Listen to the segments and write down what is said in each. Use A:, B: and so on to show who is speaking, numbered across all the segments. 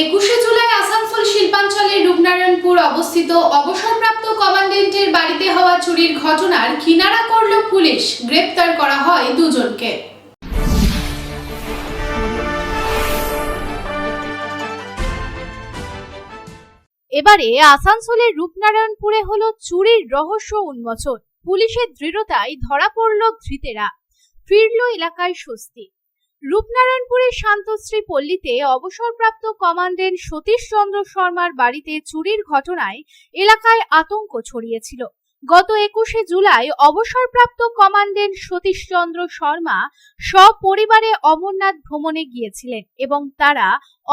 A: একুশে জুলাই আসানসোল শিল্পাঞ্চলের রূপনারায়ণপুর অবস্থিত অবসরপ্রাপ্ত কমান্ডেন্টের বাড়িতে হওয়া চুরির ঘটনার কিনারা করল পুলিশ। গ্রেপ্তার করা হয় দুজনকে।
B: এবারে আসানসোলের রূপনারায়ণপুরে হলো চুরির রহস্য উন্মোচন। পুলিশের দৃঢ়তায় ধরা পড়ল ধৃতেরা। ফিরল এলাকায় স্বস্তি। রূপনারায়ণপুরের শান্তশ্রী পল্লীতে অবসরপ্রাপ্ত কমান্ডেন্ট সতীশ চন্দ্র শর্মার বাড়িতে চুরির ঘটনায় এলাকায় আতঙ্ক ছড়িয়েছিল। গত একুশে জুলাই অবসরপ্রাপ্ত কমান্ডেন্ট সতীশ চন্দ্র শর্মা সপরিবারে অমরনাথ ভ্রমণে গিয়েছিলেন এবং তারা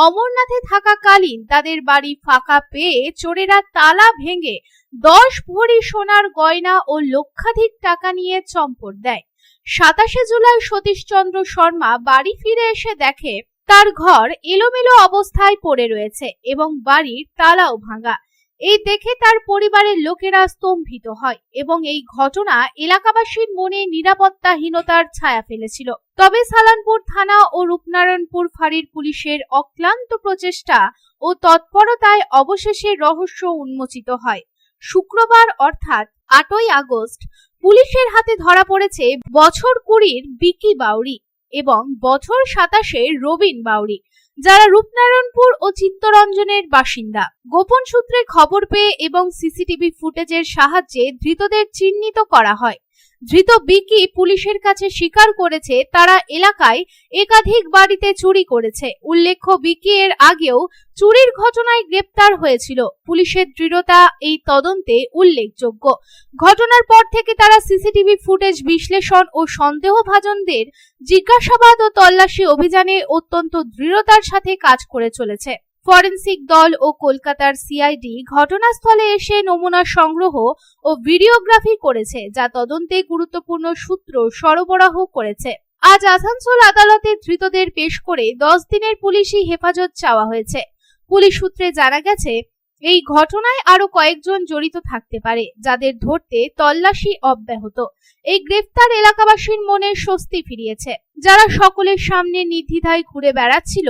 B: অমরনাথে থাকাকালীন তাদের বাড়ি ফাঁকা পেয়ে চোরেরা তালা ভেঙে দশ ভরি সোনার গয়না ও লক্ষাধিক টাকা নিয়ে চম্পট দেয়। সাতাশে জুলাই সতীশচন্দ্র শর্মা বাড়ি ফিরে এসে দেখে তার ঘর এলোমেলো অবস্থায় পড়ে রয়েছে এবং বাড়ির তালাও ভাঙা। এই দেখে তার পরিবারের লোকেরা স্তম্ভিত হয় এবং এই ঘটনা এলাকাবাসীর মনে নিরাপত্তাহীনতার ছায়া ফেলেছিল। তবে সালানপুর থানা ও রূপনারায়ণপুর ফাঁড়ির পুলিশের অক্লান্ত প্রচেষ্টা ও তৎপরতায় অবশেষে রহস্য উন্মোচিত হয়। শুক্রবার অর্থাৎ আটই আগস্ট পুলিশের হাতে ধরা পড়েছে বছর কুড়ির বিকি বাউরি এবং বছর সাতাশে রবিন বাউরি যারা রূপনারায়ণপুর ও চিত্তরঞ্জনের বাসিন্দা। গোপন সূত্রে খবর পেয়ে এবং সিসিটিভি ফুটেজের সাহায্যে ধৃতদের চিহ্নিত করা হয়। ধৃত বিকি পুলিশের কাছে স্বীকার করেছে, তারা এলাকায় একাধিক বাড়িতে চুরি করেছে। উল্লেখ্য, বিকি এর আগেও চুরির ঘটনায় গ্রেপ্তার হয়েছিল। পুলিশের দৃঢ়তা এই তদন্তে উল্লেখযোগ্য। ঘটনার পর থেকে তারা সিসিটিভি ফুটেজ বিশ্লেষণ ও সন্দেহভাজনদের জিজ্ঞাসাবাদ ও তল্লাশি অভিযানে অত্যন্ত দৃঢ়তার সাথে কাজ করে চলেছে। ফরেনসিক দল ও কলকাতার সিআইডি ঘটনাস্থলে এসে নমুনা সংগ্রহ ও ভিডিওগ্রাফি করেছে, যা তদন্তে গুরুত্বপূর্ণ সূত্র সরবরাহ করেছে। আজ আসানসোল আদালতে ধৃতদের পেশ করে দশ দিনের পুলিশি হেফাজত চাওয়া হয়েছে। পুলিশ সূত্রে জানা গেছে, এই ঘটনায় আরও কয়েকজন জড়িত থাকতে পারে, যাদের ধরতে তল্লাশি অব্যাহত। এই গ্রেফতার এলাকাবাসীর মনে স্বস্তি ফিরিয়েছে। যারা সকলের সামনে নির্দ্বিধায় ঘুরে বেড়াচ্ছিল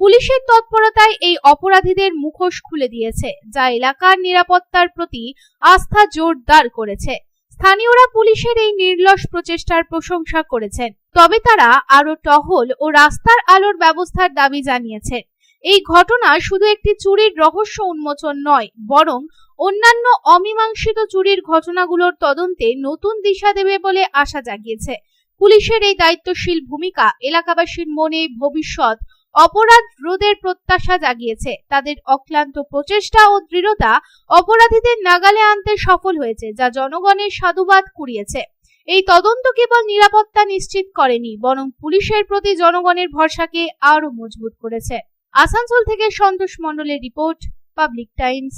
B: পুলিশের তৎপরতায় এই অপরাধীদের মুখোশ খুলে দিয়েছে, যা এলাকার নিরাপত্তার প্রতি আস্থা জোরদার করেছে। স্থানীয়রা পুলিশের এই নির্লস প্রচেষ্টার প্রশংসা করেছেন। তবে তারা আরও টহল ও রাস্তার আলোর ব্যবস্থার দাবি জানিয়েছেন এই ঘটনা শুধু একটি চুরির রহস্য উন্মোচন নয়, বরং অন্যান্য অমীমাংসিত চুরির ঘটনাগুলোর তদন্তে নতুন দিশা দেবে বলে আশা জাগিয়েছে। পুলিশের এই দায়িত্বশীল ভূমিকা এলাকাবাসীর মনে ভবিষ্যৎ অপরাধ রোধের প্রত্যাশা জাগিয়েছে। তাদের অক্লান্ত প্রচেষ্টা ও দৃঢ়তা অপরাধীদের নাগালে আনতে সফল হয়েছে, যা জনগণের সাধুবাদ কুড়িয়েছে। এই তদন্ত কেবল নিরাপত্তা নিশ্চিত করেনি, বরং পুলিশের প্রতি জনগণের ভরসাকে আরও মজবুত করেছে। আসানসোল থেকে সন্তোষ মণ্ডলের রিপোর্ট, পাবলিক টাইমস।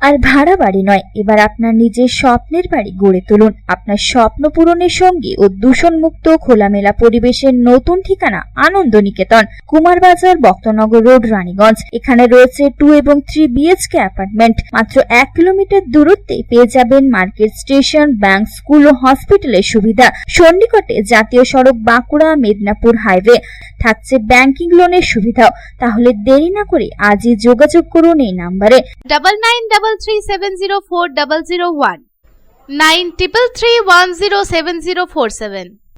C: আর ভাড়া বাড়ি নয়। এবার আপনার নিজের স্বপ্নের বাড়ি গড়ে তুলুন। আপনার স্বপ্ন পূরণের সঙ্গে ও দূষণমুক্ত খোলামেলা পরিবেশের নতুন ঠিকানা আনন্দ নিকেতন কুমারবাজার, বক্তনগর রোড, রানীগঞ্জ। এখানে রয়েছে টু এবং থ্রি বিএচকে অ্যাপার্টমেন্ট। মাত্র এক কিলোমিটার দূরত্বে পেয়ে যাবেন মার্কেট স্টেশন, ব্যাংক, স্কুল ও হসপিটালের সুবিধা। সন্নিকটে জাতীয় সড়ক বাঁকুড়া, মেদিনীপুর হাইওয়ে। থাকছে ব্যাংকিং লোনের সুবিধাও। তাহলে দেরি না করে আজই যোগাযোগ করুন এই নাম্বারে।
B: Double nine double triple three seven zero four double zero one nine triple three one zero seven zero four seven.